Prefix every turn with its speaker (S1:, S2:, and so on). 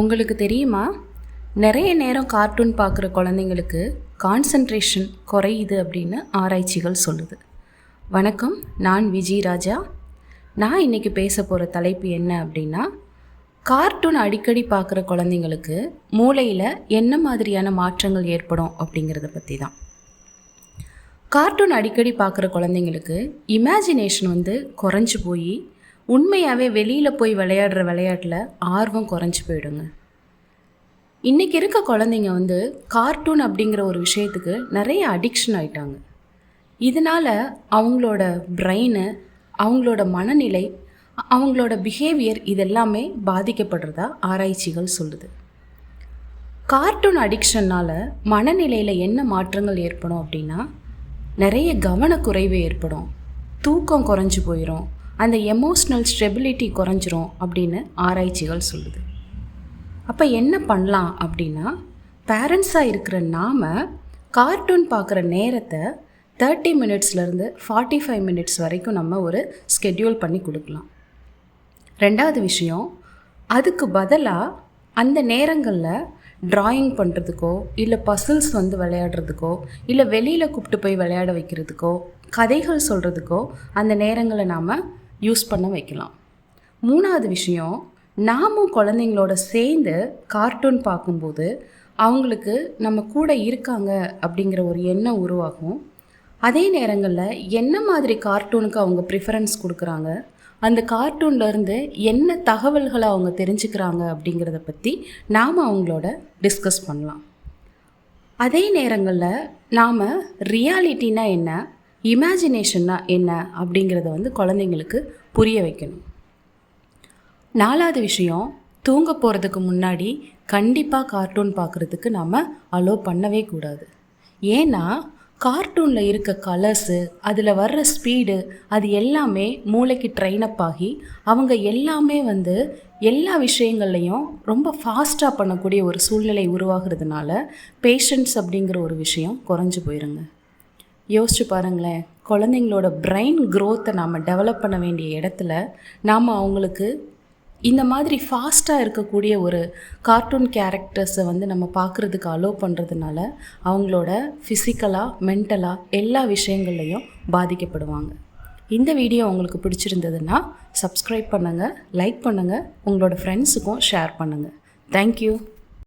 S1: உங்களுக்கு தெரியுமா? நிறைய நேரம் கார்ட்டூன் பார்க்குற குழந்தைங்களுக்கு கான்சன்ட்ரேஷன் குறையுது அப்படின்னு ஆராய்ச்சிகள் சொல்லுது. வணக்கம் நான் விஜய் ராஜா. நான் இன்றைக்கி பேச போகிற தலைப்பு என்ன அப்படின்னா கார்ட்டூன் அடிக்கடி பார்க்குற குழந்தைங்களுக்கு மூளையில் என்ன மாதிரியான மாற்றங்கள் ஏற்படும் அப்படிங்கிறத பற்றி தான் கார்ட்டூன் அடிக்கடி பார்க்குற குழந்தைங்களுக்கு இமேஜினேஷன் வந்து குறைஞ்சி போய் உண்மையாகவே வெளியில் போய் விளையாடுற விளையாட்டில் ஆர்வம் குறைஞ்சி போயிடுங்க. இன்றைக்கி இருக்க குழந்தைங்க வந்து கார்ட்டூன் அப்படிங்கிற ஒரு விஷயத்துக்கு நிறைய அடிக்ஷன் ஆயிட்டாங்க. இதனால் அவங்களோட பிரெயினு அவங்களோட மனநிலை அவங்களோட பிஹேவியர் இதெல்லாமே பாதிக்கப்படுறதா ஆராய்ச்சிகள் சொல்லுது. கார்ட்டூன் அடிக்ஷன்னால் மனநிலையில் என்ன மாற்றங்கள் ஏற்படும் அப்படின்னா நிறைய கவனக்குறைவு ஏற்படும். தூக்கம் குறைஞ்சி போயிடும் அந்த எமோஷ்னல் ஸ்டெபிலிட்டி குறைஞ்சிரும் அப்படின்னு ஆராய்ச்சிகள் சொல்லுது. அப்போ என்ன பண்ணலாம் அப்படின்னா பேரண்ட்ஸாக இருக்கிற நாம் கார்ட்டூன் பார்க்குற நேரத்தை தேர்ட்டி மினிட்ஸ்லேருந்து ஃபார்ட்டி ஃபைவ் மினிட்ஸ் வரைக்கும் நம்ம ஒரு ஸ்கெட்யூல் பண்ணி கொடுக்கலாம். ரெண்டாவது விஷயம் அதுக்கு பதிலாக அந்த நேரங்களில் ட்ராயிங் பண்ணுறதுக்கோ இல்லை பசில்ஸ் வந்து விளையாடுறதுக்கோ இல்லை வெளியில் கூப்பிட்டு போய் விளையாட வைக்கிறதுக்கோ கதைகள் சொல்கிறதுக்கோ அந்த நேரங்களை நாம் யூஸ் பண்ண வைக்கலாம். மூணாவது விஷயம் நாமும் குழந்தைங்களோட சேர்ந்து கார்ட்டூன் பார்க்கும்போது அவங்களுக்கு நம்ம கூட இருக்காங்க அப்படிங்கிற ஒரு எண்ணம் உருவாகும். அதே நேரங்களில் என்ன மாதிரி கார்ட்டூனுக்கு அவங்க ப்ரிஃபரன்ஸ் கொடுக்குறாங்க? அந்த கார்ட்டூன்லேருந்து என்ன தகவல்களை அவங்க தெரிஞ்சுக்கிறாங்க அப்படிங்கிறத பற்றி நாம் அவங்களோட டிஸ்கஸ் பண்ணலாம். அதே நேரங்களில் நாம் ரியாலிட்டினா என்ன? இமேஜினேஷன்னா என்ன அப்படிங்கிறத வந்து குழந்தைங்களுக்கு புரிய வைக்கணும். நாலாவது விஷயம் தூங்க போகிறதுக்கு முன்னாடி கண்டிப்பாக கார்ட்டூன் பார்க்குறதுக்கு நாம் அலோவ் பண்ணவே கூடாது. ஏன்னா கார்ட்டூனில் இருக்க கலர்ஸு அதில் வர்ற ஸ்பீடு அது எல்லாமே மூளைக்கு ட்ரெயின் அப் ஆகி அவங்க எல்லாமே வந்து எல்லா விஷயங்கள்லையும் ரொம்ப ஃபாஸ்ட்டாக பண்ணக்கூடிய ஒரு சூழ்நிலை உருவாகிறதுனால பேஷன்ஸ் அப்படிங்கிற ஒரு விஷயம் குறைஞ்சி போயிருங்க. யோசிச்சு பாருங்களேன். குழந்தைங்களோட பிரெயின் க்ரோத்தை நாம் டெவலப் பண்ண வேண்டிய இடத்துல நாம் அவங்களுக்கு இந்த மாதிரி ஃபாஸ்ட்டாக இருக்கக்கூடிய ஒரு கார்ட்டூன் கேரக்டர்ஸை வந்து நம்ம பார்க்குறதுக்கு அலோவ் பண்ணுறதுனால அவங்களோட ஃபிசிக்கலாக மென்டலாக எல்லா விஷயங்கள்லையும் பாதிக்கப்படுவாங்க. இந்த வீடியோ உங்களுக்கு பிடிச்சிருந்ததுன்னா சப்ஸ்கிரைப் பண்ணுங்கள் லைக் பண்ணுங்கள் உங்களோட ஃப்ரெண்ட்ஸுக்கும் ஷேர் பண்ணுங்கள் தேங்க்யூ